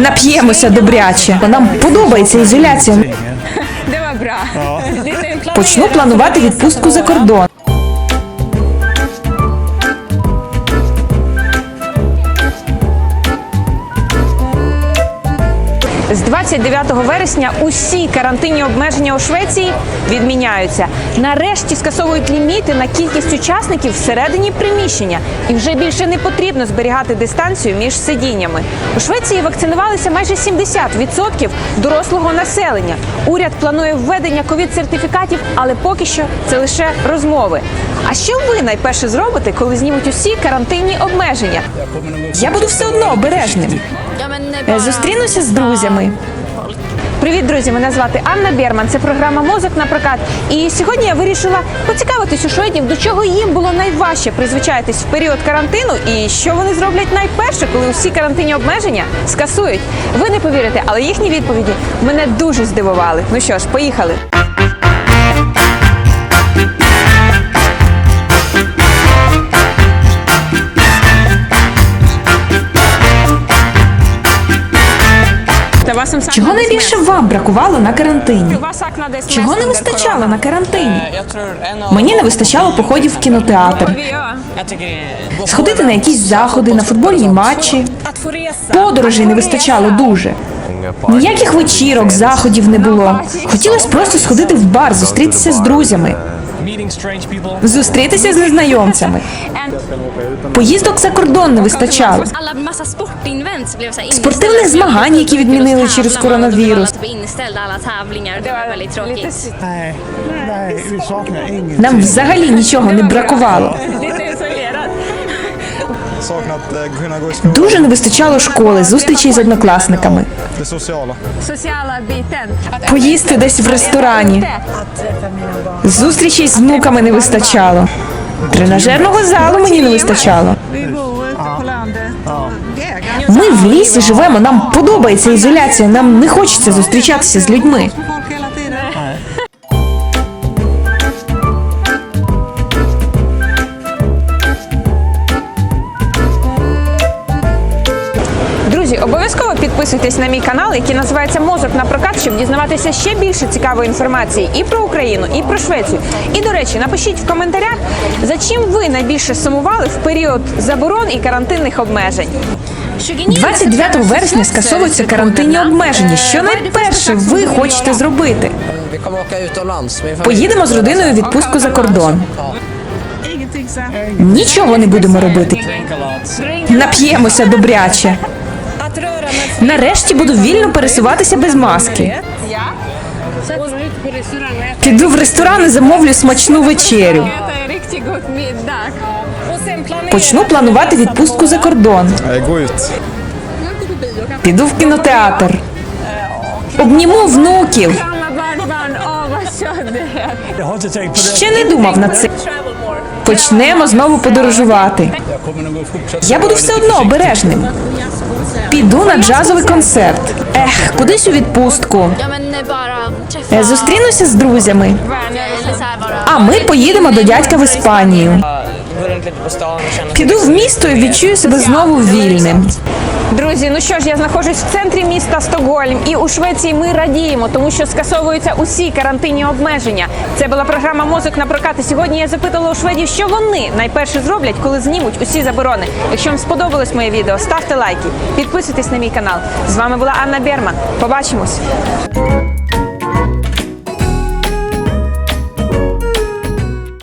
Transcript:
Нап'ємося добряче. Нам подобається ізоляція. Почну планувати відпустку за кордон. З 29 вересня усі карантинні обмеження у Швеції відміняються. Нарешті скасовують ліміти на кількість учасників всередині приміщення, і вже більше не потрібно зберігати дистанцію між сидіннями. У Швеції вакцинувалися майже 70% дорослого населення. Уряд планує введення ковід-сертифікатів, але поки що це лише розмови. А що ви найперше зробите, коли знімуть усі карантинні обмеження? Я буду все одно обережним. Е, Зустрінуся з друзями. Привіт, друзі! Мене звати Анна Берман. Це програма Мозок на прокат. І сьогодні я вирішила поцікавитись у шведів, до чого їм було найважче призвичаїтись в період карантину, і що вони зроблять найперше, коли усі карантинні обмеження скасують. Ви не повірите, але їхні відповіді мене дуже здивували. Ну що ж, поїхали. Чого найбільше вам бракувало на карантині? Чого не вистачало на карантині? Мені не вистачало походів в кінотеатр, сходити на якісь заходи, на футбольні матчі. Подорожей не вистачало дуже. Ніяких вечірок, заходів не було. Хотілося просто сходити в бар, зустрітися з друзями, зустрітися з незнайомцями. Поїздок за кордон не вистачало. Спортивних змагань, які відмінили через коронавірус. Нам взагалі нічого не бракувало. Дуже не вистачало школи, зустрічей з однокласниками, поїсти десь в ресторані. Зустрічей з внуками не вистачало. Тренажерного залу мені не вистачало. Ми в лісі живемо, нам подобається ізоляція, нам не хочеться зустрічатися з людьми. Обов'язково підписуйтесь на мій канал, який називається Мозок на прокат, щоб дізнаватися ще більше цікавої інформації і про Україну, і про Швецію. І до речі, напишіть в коментарях, за чим ви найбільше сумували в період заборон і карантинних обмежень. 29 вересня скасовуються карантинні обмеження. Що найперше ви хочете зробити? Поїдемо з родиною у відпустку за кордон. Нічого не будемо робити. Нап'ємося добряче. Нарешті буду вільно пересуватися без маски. Піду в ресторан і замовлю смачну вечерю. Почну планувати відпустку за кордон. Піду в кінотеатр. Обніму внуків. Ще не думав над цим. Почнемо знову подорожувати. Я буду все одно обережним. Піду на джазовий концерт. Ех, кудись у відпустку. Е, Зустрінуся з друзями. А ми поїдемо до дядька в Іспанію. Піду в місто і відчую себе знову вільним. Друзі, ну що ж, я знаходжусь в центрі міста Стокгольм, і у Швеції ми радіємо, тому що скасовуються усі карантинні обмеження. Це була програма Мозок на прокат. І сьогодні я запитала у шведів, що вони найперше зроблять, коли знімуть усі заборони. Якщо вам сподобалось моє відео, ставте лайки, підписуйтесь на мій канал. З вами була Анна Берман. Побачимось.